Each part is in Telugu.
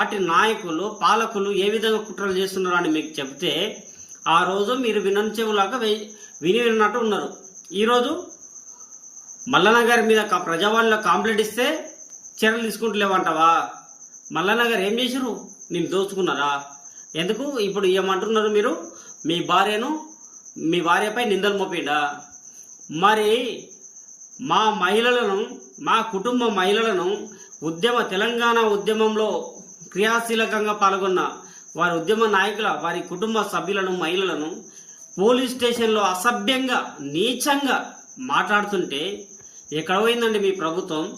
వాటి నాయకులు పాలకులు ఏ విధంగా కుట్రలు చేస్తున్నారు అని మీకు చెప్తే ఆ రోజు మీరు వినని విని విన్నట్టు ఉన్నారు. ఈరోజు మల్లన్న గారి మీద కా- ప్రజావాణిలో కంప్లైంట్ ఇస్తే చర్యలు తీసుకుంటలేవంటావా మల్లన్న గారు ఏం చేశారు? నేను దోచుకున్నారా? ఎందుకు ఇప్పుడు ఏమంటున్నారు మీరు? మీ భార్యను మీ భార్యపై నిందలు మోపిడా? మరి మా మహిళలను మా కుటుంబ మహిళలను ఉద్యమ తెలంగాణ ఉద్యమంలో క్రియాశీలకంగా పాల్గొన్న వారి ఉద్యమ నాయకుల వారి కుటుంబ సభ్యులను మహిళలను పోలీస్ స్టేషన్లో అసభ్యంగా నీచంగా మాట్లాడుతుంటే ఎక్కడ పోయిందండి మీ ప్రభుత్వం?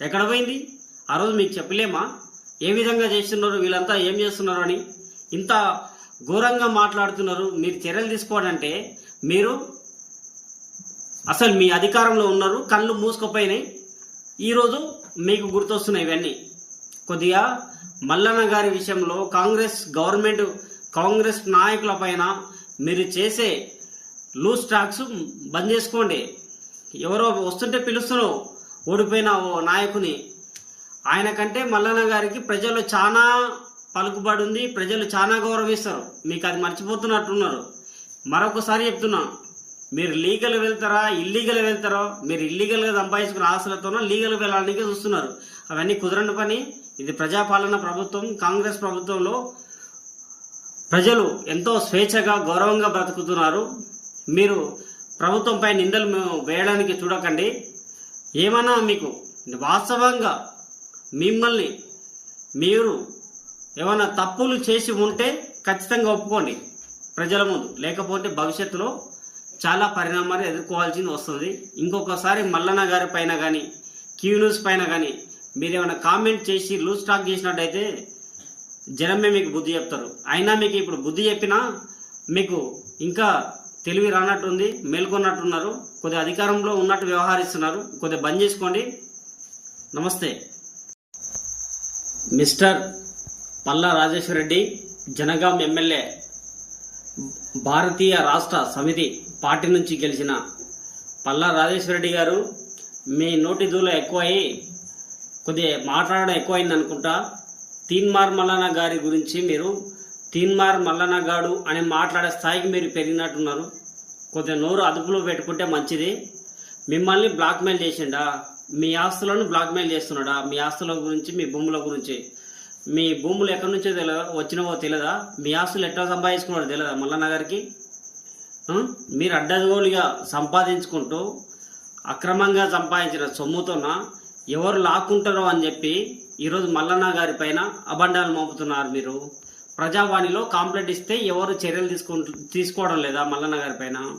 ఎక్కడ పోయింది? ఆ రోజు మీకు చెప్పలేమా? ఏ విధంగా చేస్తున్నారు? వీళ్ళంతా ఏం చేస్తున్నారు అని? ఇంత ఘోరంగా మాట్లాడుతున్నారు. మీరు చర్యలు తీసుకోవాలంటే మీరు అసలు మీ అధికారంలో ఉన్నారు కళ్ళు మూసుకుపోయినాయి. ఈరోజు మీకు గుర్తొస్తున్నాయి ఇవన్నీ. కొద్దిగా మల్లన్న గారి విషయంలో కాంగ్రెస్ గవర్నమెంట్ కాంగ్రెస్ నాయకుల పైన మీరు చేసే లూజ్ టాక్స్ బంద్ చేసుకోండి. ఎవరో వస్తుంటే పిలుస్తున్నావు ఓడిపోయిన ఓ నాయకుని. ఆయన కంటే మల్లన్న గారికి ప్రజలు చాలా పలుకుబడి ఉంది. ప్రజలు చాలా గౌరవిస్తారు. మీకు అది మర్చిపోతున్నట్టున్నారు. మరొకసారి చెప్తున్నా మీరు లీగల్ వెళ్తారా ఇల్లీగల్ వెళ్తారా? మీరు ఇల్లీగల్గా సంపాదించుకున్న ఆశలతోనో లీగల్ వెళ్ళడానికి చూస్తున్నారు. అవన్నీ కుదరని పని. ఇది ప్రజాపాలన ప్రభుత్వం కాంగ్రెస్ ప్రభుత్వంలో ప్రజలు ఎంతో స్వేచ్ఛగా గౌరవంగా బ్రతుకుతున్నారు. మీరు ప్రభుత్వంపై నిందలు వేయడానికి చూడకండి. ఏమన్నా మీకు వాస్తవంగా మిమ్మల్ని మీరు ఏమైనా తప్పులు చేసి ఉంటే ఖచ్చితంగా ఒప్పుకోండి. ప్రజల ముందు. లేకపోతే భవిష్యత్తులో చాలా పరిణామాలు ఎదుర్కోవాల్సింది వస్తుంది. ఇంకొకసారి మల్లన్న గారి పైన కానీ క్యూ న్యూస్ పైన కానీ మీరు ఏమైనా కామెంట్ చేసి లూజ్ టాక్ చేసినట్టయితే జనమే మీకు బుద్ధి చెప్తారు. అయినా మీకు ఇప్పుడు బుద్ధి చెప్పినా మీకు ఇంకా తెలివి రానట్టుంది మేల్కొన్నట్టున్నారు. కొద్దిగా అధికారంలో ఉన్నట్టు వ్యవహరిస్తున్నారు. కొద్దిగా బంద్ చేసుకోండి. నమస్తే. Mr Palla Rajeshwara Reddy Jangaon MLA Bharatiya Rashtra Samithi party నుంచి గెలిచిన పల్లా రాజేశ్వర రెడ్డి గారు మీ నోటి దూల ఎక్కువై కొద్దిగా మాట్లాడడం ఎక్కువైంది అనుకుంటా. తీన్మార్ మల్లన్న గారి గురించి మీరు తీన్మార్ మల్లన్న గాడు అని మాట్లాడే స్థాయికి మీరు పెరిగినట్టున్నారు. కొద్దిగా నోరు అదుపులో పెట్టుకుంటే మంచిది. మిమ్మల్ని బ్లాక్మెయిల్ చేసిండా? మీ ఆస్తులను బ్లాక్మెయిల్ చేస్తున్నాడా? మీ ఆస్తుల గురించి మీ భూముల గురించి? మీ భూములు ఎక్కడి నుంచో తెలియ వచ్చినవో తెలియదా మీ ఆస్తులు ఎట్లా సంపాదించుకున్నాడో తెలియదా మల్లన్న గారికి? మీరు అడ్డగోలుగా సంపాదించుకుంటూ అక్రమంగా సంపాదించిన సొమ్ముతోన? ఎవరు లాక్కుంటారో అని చెప్పి ఈరోజు మల్లన్న గారి పైన అబండాలు మోపుతున్నారు మీరు. ప్రజావాణిలో కాంప్లైంట్ ఇస్తే ఎవరు చర్యలు తీసుకు తీసుకోవడం లేదా మల్లన్న గారి పైన?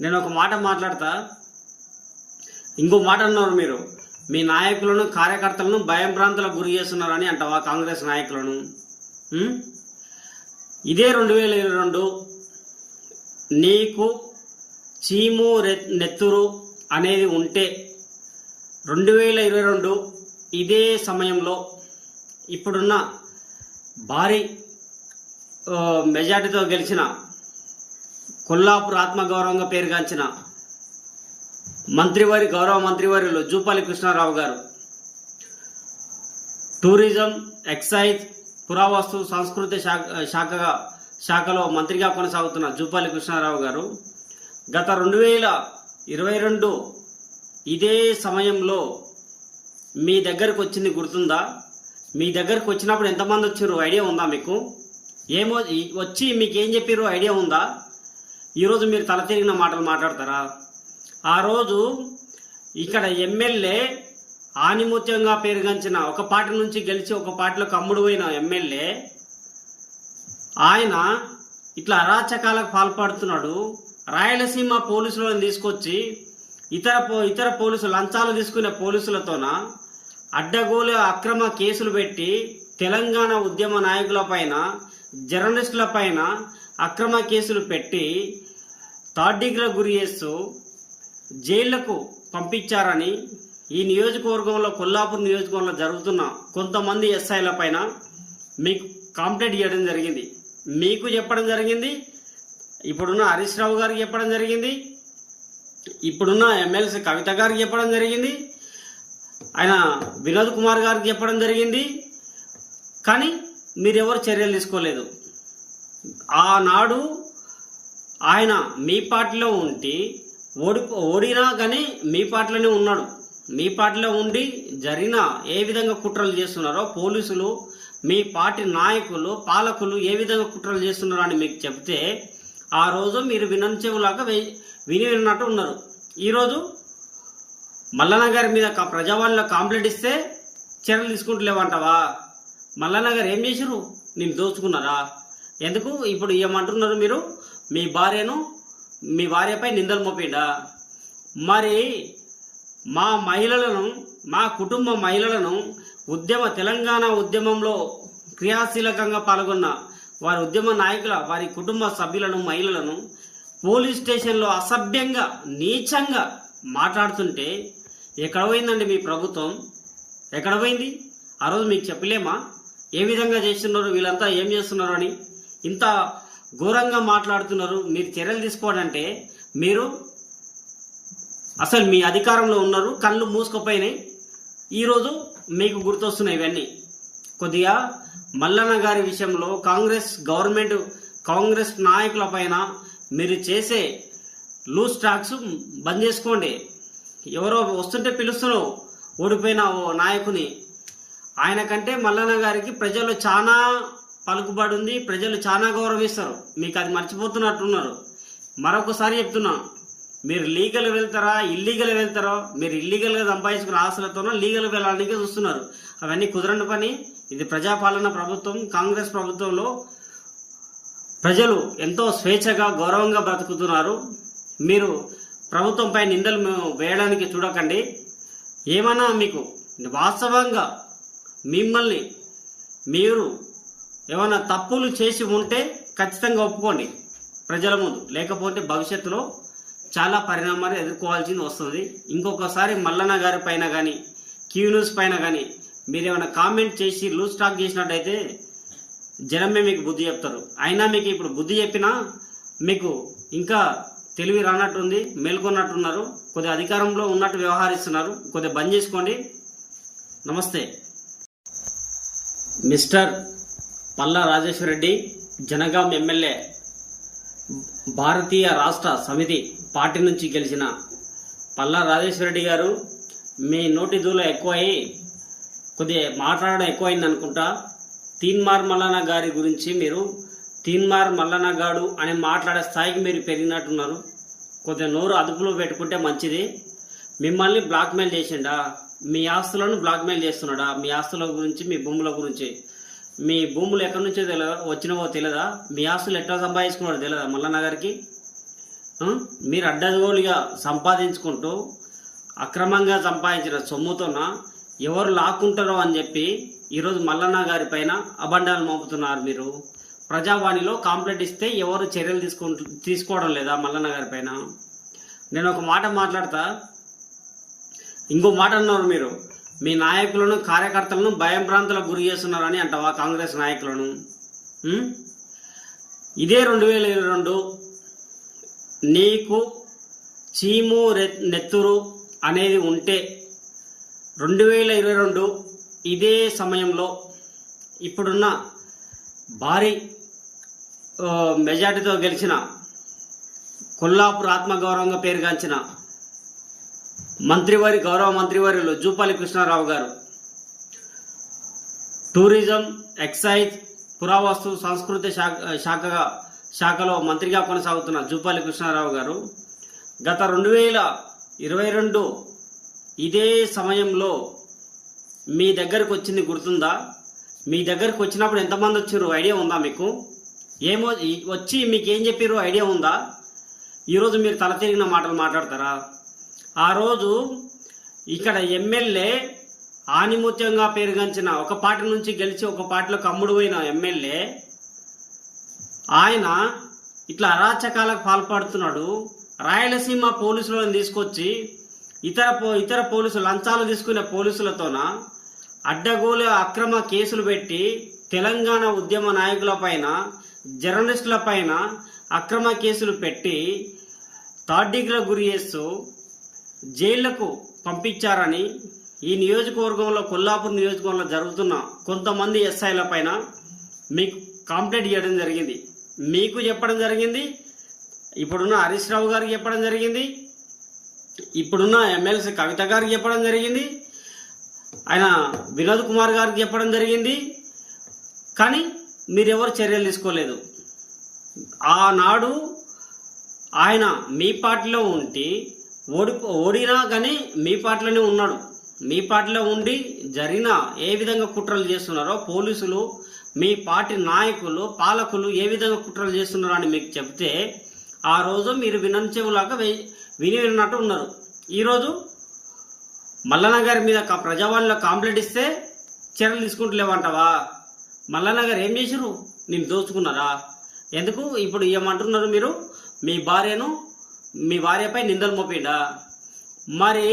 నేను ఒక మాట మాట్లాడతా. ఇంకో మాట అన్నారు మీరు. మీ నాయకులను కార్యకర్తలను భయంభ్రాంతులకు గురి చేస్తున్నారని అంటావా కాంగ్రెస్ నాయకులను? ఇదే రెండు వేల ఇరవై రెండు. నీకు చీము రె- నెత్తురు అనేది ఉంటే రెండు వేల ఇరవై రెండు ఇదే సమయంలో ఇప్పుడున్న భారీ మెజార్టీతో గెలిచిన కొల్లాపూర్ ఆత్మగౌరవంగా పేరుగాంచిన మంత్రివారి గౌరవ మంత్రివర్యులు జూపాలి కృష్ణారావు గారు. టూరిజం ఎక్సైజ్ పురావస్తు సంస్కృతి శాఖ శాఖగా శాఖలో మంత్రిగా కొనసాగుతున్న జూపాలి కృష్ణారావు గారు గత రెండు వేల ఇరవై రెండు ఇదే సమయంలో మీ దగ్గరకు వచ్చింది గుర్తుందా? మీ దగ్గరకు వచ్చినప్పుడు ఎంతమంది వచ్చారు ఐడియా ఉందా మీకు? ఏమో వచ్చి మీకు ఏం చెప్పారు ఐడియా ఉందా? ఈరోజు మీరు తల తిరిగిన మాటలు మాట్లాడతారా? ఆ రోజు ఇక్కడ ఎమ్మెల్యే ఆనిమూత్యంగా పేరుగంచిన ఒక పార్టీ నుంచి గెలిచి ఒక పార్టీలో కమ్ముడు పోయిన ఎమ్మెల్యే ఆయన ఇట్లా అరాచకాలకు పాల్పడుతున్నాడు. రాయలసీమ పోలీసులను తీసుకొచ్చి ఇతర పో ఇతర పోలీసులు లంచాలు తీసుకునే పోలీసులతోన అడ్డగోలు అక్రమ కేసులు పెట్టి తెలంగాణ ఉద్యమ నాయకుల పైన జర్నలిస్టుల పైన అక్రమ కేసులు పెట్టి థర్డ్ డిగ్రీ గురి చేస్తూ జైళ్ళకు పంపించారని ఈ నియోజకవర్గంలో కొల్లాపూర్ నియోజకవర్గంలో జరుగుతున్న కొంతమంది ఎస్ఐల పైన మీకు కంప్లైంట్ చేయడం జరిగింది. మీకు చెప్పడం జరిగింది. ఇప్పుడున్న హరీష్ రావు గారికి చెప్పడం జరిగింది. ఇప్పుడున్న ఎమ్మెల్సీ కవిత గారికి చెప్పడం జరిగింది. ఆయన వినోద్ కుమార్ గారికి చెప్పడం జరిగింది. కానీ మీరెవరు చర్యలు తీసుకోలేదు. ఆనాడు ఆయన మీ పార్టీలో ఉండి ఓడి ఓడినా కానీ మీ పార్టీలోనే ఉన్నాడు. మీ పార్టీలో ఉండి జరిగిన ఏ విధంగా కుట్రలు చేస్తున్నారో పోలీసులు మీ పార్టీ నాయకులు పాలకులు ఏ విధంగా కుట్రలు చేస్తున్నారో అని మీకు చెప్తే ఆ రోజు మీరు వినంచెవులాగా విని విన్నట్టు ఉన్నారు. ఈరోజు మల్లన్న గారి మీద ప్రజావాణిలో కాంప్లైంట్ ఇస్తే చర్యలు తీసుకుంటలేవంటావా మల్లన్న గారు ఏం చేశారు నేను దోచుకున్నారా? ఎందుకు ఇప్పుడు ఏమంటున్నారు మీరు? మీ భార్యను మీ భార్యపై నిందలు మోపిండా మరి మా మహిళలను మా కుటుంబ మహిళలను ఉద్యమ తెలంగాణ ఉద్యమంలో క్రియాశీలకంగా పాల్గొన్న వారి ఉద్యమ నాయకుల వారి కుటుంబ సభ్యులను మహిళలను పోలీస్ స్టేషన్లో అసభ్యంగా నీచంగా మాట్లాడుతుంటే ఎక్కడ పోయిందండి మీ ప్రభుత్వం? ఎక్కడ పోయింది? ఆ రోజు మీకు చెప్పలేమా? ఏ విధంగా చేస్తున్నారు? వీళ్ళంతా ఏం చేస్తున్నారు అని? ఇంత ఘోరంగా మాట్లాడుతున్నారు. మీరు చర్యలు తీసుకోవాలంటే మీరు అసలు మీ అధికారంలో ఉన్నారు కళ్ళు మూసుకుపోయినాయి. ఈరోజు మీకు గుర్తొస్తున్నాయి ఇవన్నీ. కొద్దిగా మల్లన్న గారి విషయంలో కాంగ్రెస్ గవర్నమెంట్ కాంగ్రెస్ నాయకుల పైన మీరు చేసే లూజ్ టాక్స్ బంద్ చేసుకోండి. ఎవరో వస్తుంటే పిలుస్తున్నావు ఓడిపోయిన ఓ నాయకుని. ఆయన కంటే మల్లన్న గారికి ప్రజలు చాలా పలుకుబడి ఉంది. ప్రజలు చాలా గౌరవిస్తారు. మీకు అది మర్చిపోతున్నట్టున్నారు. మరొకసారి చెప్తున్నా మీరు లీగల్ వెళ్తారా ఇల్లీగల్ వెళ్తారో మీరు ఇల్లీగల్గా సంపాదించుకున్న ఆశలతోనో లీగల్ వెళ్ళడానికి చూస్తున్నారు. అవన్నీ కుదరని పని. ఇది ప్రజాపాలన ప్రభుత్వం కాంగ్రెస్ ప్రభుత్వంలో ప్రజలు ఎంతో స్వేచ్ఛగా గౌరవంగా బ్రతుకుతున్నారు. మీరు ప్రభుత్వంపై నిందలు వేయడానికి చూడకండి. ఏమన్నా మీకు వాస్తవంగా మిమ్మల్ని మీరు ఏమైనా తప్పులు చేసి ఉంటే ఖచ్చితంగా ఒప్పుకోండి ప్రజల ముందు. లేకపోతే భవిష్యత్తులో చాలా పరిణామాలు ఎదుర్కోవాల్సింది వస్తుంది. ఇంకొకసారి మల్లన్న గారి పైన కానీ క్యూ న్యూస్ పైన కానీ మీరు ఏమైనా కామెంట్ చేసి లూజ్ స్టాక్ చేసినట్టయితే జనమే మీకు బుద్ధి చెప్తారు. అయినా మీకు ఇప్పుడు బుద్ధి చెప్పినా మీకు ఇంకా తెలివి రానట్టుంది మేల్కొన్నట్టున్నారు. కొద్దిగా అధికారంలో ఉన్నట్టు వ్యవహరిస్తున్నారు. కొద్దిగా బంద్ చేసుకోండి. నమస్తే. Mr Palla Rajeshwara Reddy Jangaon MLA Bharatiya Rashtra Samithi party నుంచి గెలిచిన పల్లా రాజేశ్వరరెడ్డి గారు మీ నోటి దూల ఎక్కువయ్యి కొద్దిగా మాట్లాడడం ఎక్కువైంది అనుకుంటా. తీన్మార్ మల్లన్న గారి గురించి మీరు తీన్మార్ మల్లన్న గాడు అని మాట్లాడే స్థాయికి మీరు పెరిగినట్టున్నారు. కొద్దిగా నోరు అదుపులో పెట్టుకుంటే మంచిది. మిమ్మల్ని బ్లాక్మెయిల్ చేసిండా? మీ ఆస్తులను బ్లాక్మెయిల్ చేస్తున్నాడా? మీ ఆస్తుల గురించి మీ భూముల గురించి. మీ భూములు ఎక్కడి నుంచో తెలియదా వచ్చినవో తెలియదా మీ ఆస్తులు ఎట్లా సంపాదించుకున్నాడో తెలియదా మల్లన్న గారికి? మీరు అడ్డగోలుగా సంపాదించుకుంటూ అక్రమంగా సంపాదించిన సొమ్ముతోన ఎవరు లాక్కుంటారో అని చెప్పి ఈరోజు మల్లన్న గారి పైన అబండాలు మోపుతున్నారు మీరు. ప్రజావాణిలో కాంప్లైంట్ ఇస్తే ఎవరు చర్యలు తీసుకుంటు తీసుకోవడం లేదా మల్లన్న గారి పైన? నేను ఒక మాట మాట్లాడతా. ఇంకో మాట అన్నారు మీరు. మీ నాయకులను కార్యకర్తలను భయం ప్రాంతాలకు గురి చేస్తున్నారని అంటావా కాంగ్రెస్ నాయకులను? ఇదే రెండు వేల ఇరవై రెండు నీకు చీము రె- నెత్తురు అనేది ఉంటే రెండు వేల ఇరవై రెండు ఇదే సమయంలో ఇప్పుడున్న భారీ మెజార్టీతో గెలిచిన కొల్లాపూర్ ఆత్మగౌరవంగా పేరుగాంచిన మంత్రివారి గౌరవ మంత్రివర్యులు జూపాలి కృష్ణారావు గారు. టూరిజం ఎక్సైజ్ పురావస్తు సంస్కృతి శాఖ శాఖగా శాఖలో మంత్రిగా కొనసాగుతున్న జూపాలి కృష్ణారావు గారు గత రెండు వేల ఇరవై రెండు ఇదే సమయంలో మీ దగ్గరకు వచ్చింది గుర్తుందా? మీ దగ్గరకు వచ్చినప్పుడు ఎంతమంది వచ్చారు ఐడియా ఉందా మీకు? ఏమో వచ్చి మీకు ఏం చెప్పారు ఐడియా ఉందా? ఈరోజు మీరు తల తిరిగిన మాటలు మాట్లాడతారా? ఆ రోజు ఇక్కడ ఎమ్మెల్యే ఆనిమూత్యంగా పేరుగంచిన ఒక పార్టీ నుంచి గెలిచి ఒక పార్టీలో కమ్ముడు పోయిన ఎమ్మెల్యే ఆయన ఇట్లా అరాచకాలకు పాల్పడుతున్నాడు. రాయలసీమ పోలీసులను తీసుకొచ్చి ఇతర పో- ఇతర పోలీసులు లంచాలు తీసుకునే పోలీసులతోన అడ్డగోలు అక్రమ కేసులు పెట్టి తెలంగాణ ఉద్యమ నాయకుల పైన జర్నలిస్టుల పైన అక్రమ కేసులు పెట్టి థర్డ్ డిగ్రీలో గురి చేస్తూ జైళ్ళకు పంపించారని ఈ నియోజకవర్గంలో కొల్లాపూర్ నియోజకవర్గంలో జరుగుతున్న కొంతమంది ఎస్ఐల పైన మీకు కంప్లైంట్ చేయడం జరిగింది. మీకు చెప్పడం జరిగింది ఇప్పుడున్న హరీష్ రావు గారికి చెప్పడం జరిగింది ఇప్పుడున్న ఎమ్మెల్సీ కవిత గారికి చెప్పడం జరిగింది ఆయన వినోద్ కుమార్ గారికి చెప్పడం జరిగింది కానీ మీరెవరు చర్యలు తీసుకోలేదు. ఆనాడు ఆయన మీ పార్టీలో ఉండి ఓడి ఓడినా కానీ మీ పార్టీలోనే ఉన్నాడు. మీ పార్టీలో ఉండి జరిగిన ఏ విధంగా కుట్రలు చేస్తున్నారో పోలీసులు మీ పార్టీ నాయకులు పాలకులు ఏ విధంగా కుట్రలు చేస్తున్నారో అని మీకు చెప్తే ఆ రోజు మీరు వినని విని విన్నట్టు ఉన్నారు. ఈరోజు మల్లన్న గారి మీద ప్రజావాణిలో కాంప్లైంట్ ఇస్తే చర్యలు తీసుకుంటలేవంటావా మల్లన్న గారు ఏం చేశారు నేను దోచుకున్నారా? ఎందుకు ఇప్పుడు ఏమంటున్నారు మీరు? మీ భార్యను మీ భార్యపై నిందలు మోపిండా? మరి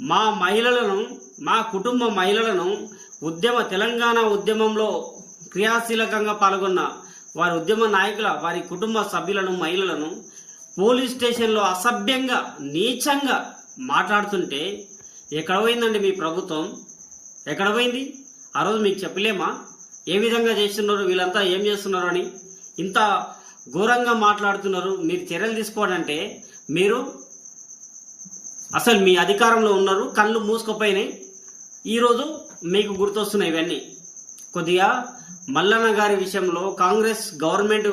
మా మహిళలను మా కుటుంబ మహిళలను ఉద్యమ తెలంగాణ ఉద్యమంలో క్రియాశీలకంగా పాల్గొన్న వారి ఉద్యమ నాయకుల వారి కుటుంబ సభ్యులను మహిళలను పోలీస్ స్టేషన్లో అసభ్యంగా నీచంగా మాట్లాడుతుంటే ఎక్కడ పోయిందండి మీ ప్రభుత్వం? ఎక్కడ పోయింది? ఆ రోజు మీకు చెప్పలేమా? ఏ విధంగా చేస్తున్నారు? వీళ్ళంతా ఏం చేస్తున్నారు అని? ఇంత ఘోరంగా మాట్లాడుతున్నారు. మీరు చర్యలు తీసుకోవాలంటే మీరు అసలు మీ అధికారంలో ఉన్నారు కళ్ళు మూసుకుపోయినాయి. ఈరోజు మీకు గుర్తొస్తున్నాయి ఇవన్నీ. కొద్దిగా మల్లన్న గారి విషయంలో కాంగ్రెస్ గవర్నమెంట్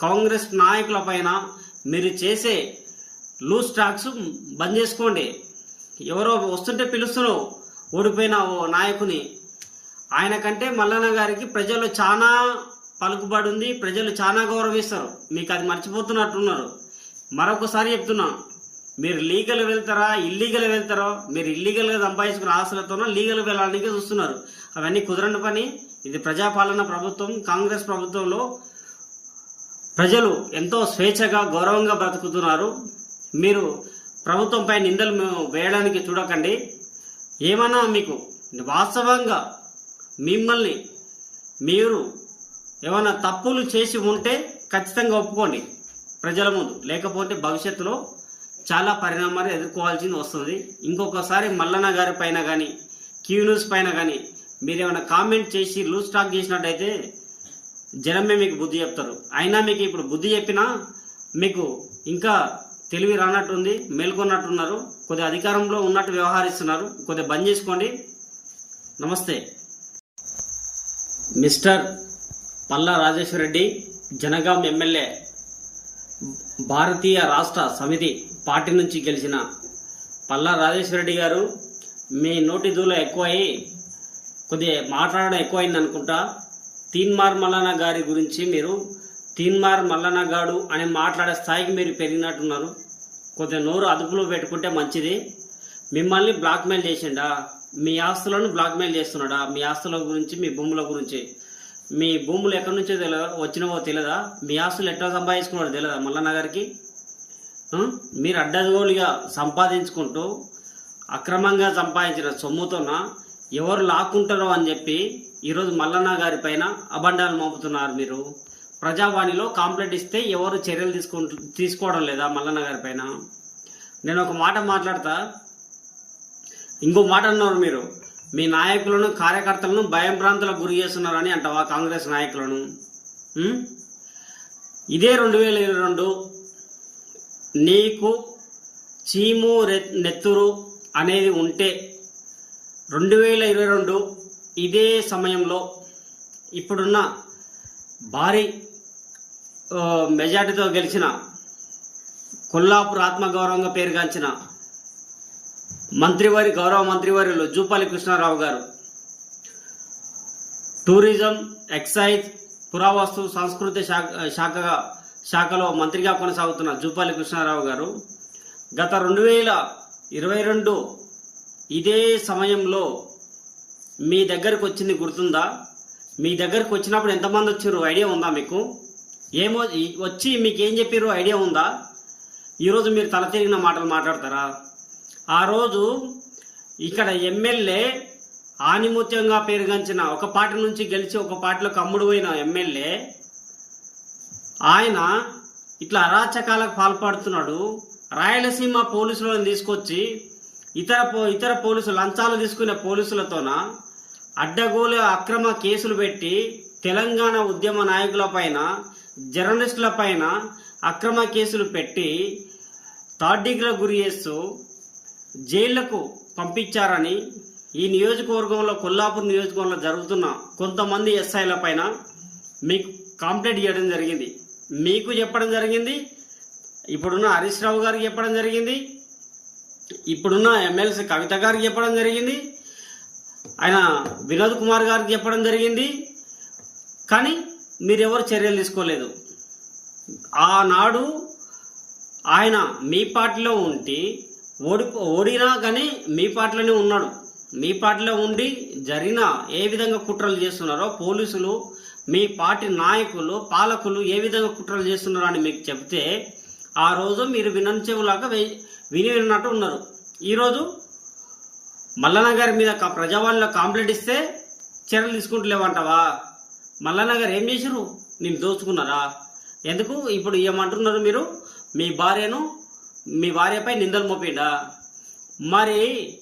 కాంగ్రెస్ నాయకుల పైన మీరు చేసే లూజ్ టాక్స్ బంద్ చేసుకోండి. ఎవరో వస్తుంటే పిలుస్తున్నావు ఓడిపోయిన ఓ నాయకుని. ఆయన కంటే మల్లన్న గారికి ప్రజలు చాలా పలుకుబడి ఉంది ప్రజలు చాలా గౌరవిస్తారు. మీకు అది మర్చిపోతున్నట్టున్నారు. మరొకసారి చెప్తున్నాను మీరు లీగల్ వెళ్తారా ఇల్లీగల్ వెళ్తారో మీరు ఇల్లీగల్గా సంపాదించుకున్న ఆశలతోనో లీగల్ వెళ్ళడానికి చూస్తున్నారు. అవన్నీ కుదరని పని. ఇది ప్రజాపాలన ప్రభుత్వం కాంగ్రెస్ ప్రభుత్వంలో ప్రజలు ఎంతో స్వేచ్ఛగా గౌరవంగా బ్రతుకుతున్నారు. మీరు ప్రభుత్వంపై నిందలు వేయడానికి చూడకండి. ఏమన్నా మీకు వాస్తవంగా మిమ్మల్ని మీరు ఏమైనా తప్పులు చేసి ఉంటే ఖచ్చితంగా ఒప్పుకోండి. ప్రజల ముందు. లేకపోతే భవిష్యత్తులో చాలా పరిణామాలు ఎదుర్కోవాల్సింది వస్తుంది. ఇంకొకసారి మల్లన్న గారి పైన కానీ క్యూ న్యూస్ పైన కానీ మీరు ఏమైనా కామెంట్ చేసి లూజ్ టాక్ చేసినట్టయితే జనమే మీకు బుద్ధి చెప్తారు. అయినా మీకు ఇప్పుడు బుద్ధి చెప్పినా మీకు ఇంకా తెలివి రానట్టుంది మేల్కొన్నట్టున్నారు. కొద్దిగా అధికారంలో ఉన్నట్టు వ్యవహరిస్తున్నారు. కొద్దిగా బంద్ చేసుకోండి. నమస్తే. Mr Palla Rajeshwara Reddy Jangaon MLA Bharatiya Rashtra Samithi party నుంచి గెలిచిన పల్లా రాజేశ్వరరెడ్డి గారు మీ నోటి దూల ఎక్కువయ్యి కొద్దిగా మాట్లాడడం ఎక్కువైంది అనుకుంటా. తీన్మార్ మల్లన్న గారి గురించి మీరు తీన్మార్ మల్లన్న గాడు అని మాట్లాడే స్థాయికి మీరు పెరిగినట్టున్నారు. కొద్దిగా నోరు అదుపులో పెట్టుకుంటే మంచిది. మిమ్మల్ని బ్లాక్మెయిల్ చేసిండా? మీ ఆస్తులను బ్లాక్మెయిల్ చేస్తున్నాడా? మీ ఆస్తుల గురించి మీ భూముల గురించి. మీ భూములు ఎక్కడి నుంచో తెలియదా వచ్చినవో తెలియదా మీ ఆస్తులు ఎట్లా సంపాదించుకున్నాడో తెలియదా మల్లన్న గారికి? మీరు అడ్డగోలుగా సంపాదించుకుంటూ అక్రమంగా సంపాదించిన సొమ్ముతోన ఎవరు లాక్కుంటారో అని చెప్పి ఈరోజు మల్లన్న గారి పైన అబండాలు మోపుతున్నారు మీరు. ప్రజావాణిలో కాంప్లైంట్ ఇస్తే ఎవరు చర్యలు తీసుకుంటు తీసుకోవడం లేదా మల్లన్న గారి పైన? నేను ఒక మాట మాట్లాడతా. ఇంకో మాట అన్నారు మీరు. మీ నాయకులను కార్యకర్తలను భయం ప్రాంతాలకు గురి చేస్తున్నారని అంటావా కాంగ్రెస్ నాయకులను? ఇదే రెండు వేల ఇరవై రెండు నీకు చీము నెత్తురు అనేది ఉంటే రెండు వేల ఇరవై రెండు ఇదే సమయంలో ఇప్పుడున్న భారీ మెజార్టీతో గెలిచిన కొల్లాపూర్ ఆత్మగౌరవంగా పేరుగాంచిన మంత్రివారి గౌరవ మంత్రివర్యులు జూపాలి కృష్ణారావు గారు. టూరిజం ఎక్సైజ్ పురావస్తు సంస్కృతి శాఖ శాఖగా శాఖలో మంత్రిగా కొనసాగుతున్న జూపాలి కృష్ణారావు గారు గత రెండు వేల ఇరవై రెండు ఇదే సమయంలో మీ దగ్గరకు వచ్చింది గుర్తుందా? మీ దగ్గరకు వచ్చినప్పుడు ఎంతమంది వచ్చారు? ఐడియా ఉందా మీకు? ఏమో వచ్చి మీకు ఏం చెప్పారు? ఐడియా ఉందా? ఈరోజు మీరు తల తిరిగిన మాటలు మాట్లాడతారా? ఆ రోజు ఇక్కడ ఎమ్మెల్యే ఆనిమూత్యంగా పేరుగాంచిన ఒక పార్టీ నుంచి గెలిచి ఒక పార్టీలో కమ్ముడు పోయిన ఎమ్మెల్యే ఆయన ఇట్లా అరాచకాలకు పాల్పడుతున్నాడు. రాయలసీమ పోలీసులను తీసుకొచ్చి ఇతర పో- ఇతర పోలీసులు లంచాలు తీసుకునే పోలీసులతోన అడ్డగోలు అక్రమ కేసులు పెట్టి తెలంగాణ ఉద్యమ నాయకుల పైన జర్నలిస్టుల పైన అక్రమ కేసులు పెట్టి థర్డ్ డిగ్రీలకు గురి చేస్తూ జైళ్ళకు పంపించారని ఈ నియోజకవర్గంలో కొల్లాపూర్ నియోజకవర్గంలో జరుగుతున్న కొంతమంది ఎస్ఐల పైన మీకు కంప్లైంట్ చేయడం జరిగింది. మీకు చెప్పడం జరిగింది ఇప్పుడున్న హరీష్ రావు గారికి చెప్పడం జరిగింది ఇప్పుడున్న ఎమ్మెల్సీ కవిత గారికి చెప్పడం జరిగింది ఆయన వినోద్ కుమార్ గారికి చెప్పడం జరిగింది కానీ మీరెవరు చర్యలు తీసుకోలేదు. ఆనాడు ఆయన మీ పార్టీలో ఉండి ఓడి ఓడినా కానీ మీ పార్టీలోనే ఉన్నాడు. మీ పార్టీలో ఉండి జరిగిన ఏ విధంగా కుట్రలు చేస్తున్నారో పోలీసులు మీ పార్టీ నాయకులు పాలకులు ఏ విధంగా కుట్రలు చేస్తున్నారో అని మీకు చెప్తే ఆ రోజు మీరు వినని విని విన్నట్టు ఉన్నారు. ఈరోజు మల్లన్న గారి మీద ప్రజావాణిలో కాంప్లైంట్ ఇస్తే చర్యలు తీసుకుంటలేవంటావా మల్లన్న గారు ఏం చేశారు? నేను దోచుకున్నారా? ఎందుకు ఇప్పుడు ఏమంటున్నారు మీరు? మీ భార్యను మీ భార్యపై నిందలు మోపిండా? మరి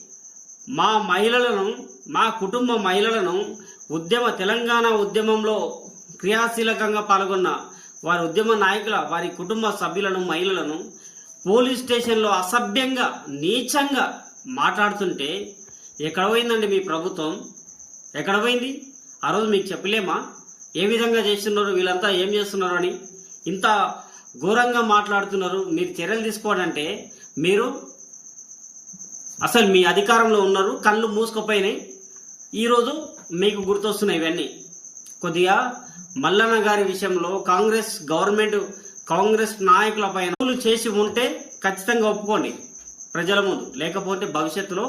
మా మహిళలను మా కుటుంబ మహిళలను ఉద్యమ తెలంగాణ ఉద్యమంలో క్రియాశీలకంగా పాల్గొన్న వారి ఉద్యమ నాయకుల వారి కుటుంబ సభ్యులను మహిళలను పోలీస్ స్టేషన్లో అసభ్యంగా నీచంగా మాట్లాడుతుంటే ఎక్కడ పోయిందండి మీ ప్రభుత్వం? ఎక్కడ పోయింది? ఆ రోజు మీకు చెప్పలేమా? ఏ విధంగా చేస్తున్నారు? వీళ్ళంతా ఏం చేస్తున్నారు అని ఇంత ఘోరంగా మాట్లాడుతున్నారు. మీరు చర్యలు తీసుకోవాలంటే మీరు అసలు మీ అధికారంలో ఉన్నారు కళ్ళు మూసుకుపోయినాయి. ఈరోజు మీకు గుర్తొస్తున్నాయి ఇవన్నీ. కొద్దిగా మల్లన్న గారి విషయంలో కాంగ్రెస్ గవర్నమెంట్ కాంగ్రెస్ నాయకుల పైన చేసి ఉంటే ఖచ్చితంగా ఒప్పుకోండి ప్రజల ముందు. లేకపోతే భవిష్యత్తులో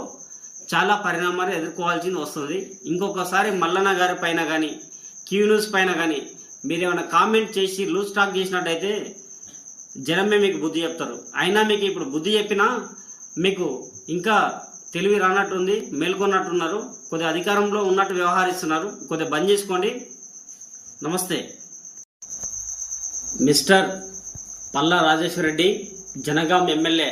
చాలా పరిణామాలు ఎదుర్కోవాల్సింది వస్తుంది. ఇంకొకసారి మల్లన్న గారి పైన కానీ క్యూ న్యూస్ పైన కానీ మీరు ఏమైనా కామెంట్ చేసి లూజ్ టాక్ చేసినట్టయితే జనమే మీకు బుద్ధి చెప్తారు. అయినా మీకు ఇప్పుడు బుద్ధి చెప్పినా మీకు ఇంకా తెలివి రానట్టుంది మేల్కొన్నట్టున్నారు. కొద్దిగా అధికారంలో ఉన్నట్టు వ్యవహరిస్తున్నారు. కొద్దిగా బంద్ చేసుకోండి. నమస్తే. Mr Palla Rajeshwara Reddy Jangaon MLA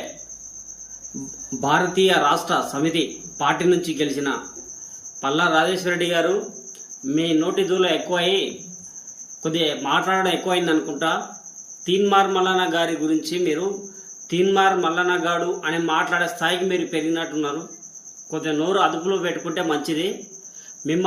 Bharatiya Rashtra Samithi party నుంచి గెలిచిన పల్లా రాజేశ్వర రెడ్డి గారు మీ నోటి దూల ఎక్కువయి కొద్దిగా మాట్లాడడం ఎక్కువైంది అనుకుంటా తీన్మార్ మల్లన్న గారి గురించి మీరు తీన్మార్ మల్లన్న గాడు అని మాట్లాడే స్థాయికి మీరు పెరిగినట్టున్నారు. కొద్దిగా నోరు అదుపులో పెట్టుకుంటే మంచిది. మిమ్మల్ని